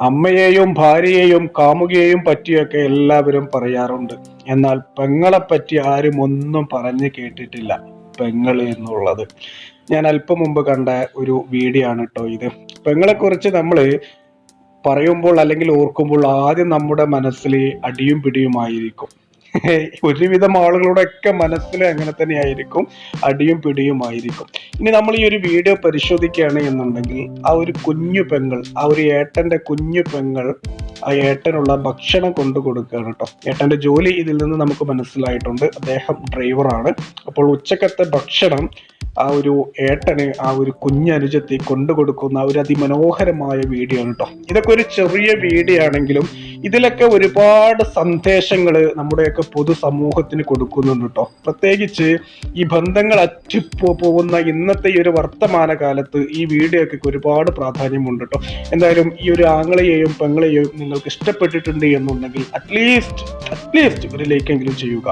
അമ്മയെയും ഭാര്യയെയും കാമുകിയെയും പറ്റിയൊക്കെ എല്ലാവരും പറയാറുണ്ട്. എന്നാൽ പെങ്ങളെപ്പറ്റി ആരും ഒന്നും പറഞ്ഞു കേട്ടിട്ടില്ല പെങ്ങൾ എന്നുള്ളത്. ഞാൻ അല്പം മുമ്പ് കണ്ട ഒരു വീഡിയോ ആണ് കേട്ടോ ഇത്. പെങ്ങളെ കുറിച്ച് നമ്മൾ പറയുമ്പോൾ അല്ലെങ്കിൽ ഓർക്കുമ്പോൾ ആദ്യം നമ്മുടെ മനസ്സിൽ അടിയും പിടിയുമായിരിക്കും. ഒരുവിധം ആളുകളുടെ ഒക്കെ മനസ്സിൽ അങ്ങനെ തന്നെയായിരിക്കും അടിയും പിടിയുമായിരിക്കും ഇനി നമ്മൾ ഈ ഒരു വീഡിയോ പരിശോധിക്കുകയാണ് എന്നുണ്ടെങ്കിൽ ആ ഒരു കുഞ്ഞു പെങ്ങൾ ആ ഒരു ഏട്ടന്റെ കുഞ്ഞു പെങ്ങൾ ആ ഏട്ടനുള്ള ഭക്ഷണം കൊണ്ടു കൊടുക്കുകയാണ് കേട്ടോ. ഏട്ടന്റെ ജോലി ഇതിൽ നിന്ന് നമുക്ക് മനസ്സിലായിട്ടുണ്ട്. അദ്ദേഹം ഡ്രൈവറാണ്. അപ്പോൾ ഉച്ചക്കത്തെ ഭക്ഷണം ആ ഒരു ഏട്ടന് ആ ഒരു കുഞ്ഞനുജത്തി കൊണ്ടു കൊടുക്കുന്ന ഒരു അതിമനോഹരമായ വീഡിയോ ആണ് കേട്ടോ. ഇതൊക്കെ ഒരു ചെറിയ വീഡിയോ ആണെങ്കിലും ഇതിലൊക്കെ ഒരുപാട് സന്ദേശങ്ങൾ നമ്മുടെയൊക്കെ പൊതുസമൂഹത്തിന് കൊടുക്കുന്നുണ്ട് കേട്ടോ പ്രത്യേകിച്ച് ഈ ബന്ധങ്ങൾ അറ്റിപ്പോ പോകുന്ന ഇന്നത്തെ ഈ ഒരു വർത്തമാന കാലത്ത് ഈ വീഡിയോ ഒക്കെ ഒരുപാട് പ്രാധാന്യമുണ്ട് കേട്ടോ എന്തായാലും ഈ ഒരു ആങ്ങളെയെയും പെങ്ങളെയും നിങ്ങൾക്ക് ഇഷ്ടപ്പെട്ടിട്ടുണ്ട് എന്നുണ്ടെങ്കിൽ അറ്റ്ലീസ്റ്റ് അറ്റ്ലീസ്റ്റ് ഒരു ലൈക്കെങ്കിലും ചെയ്യുക.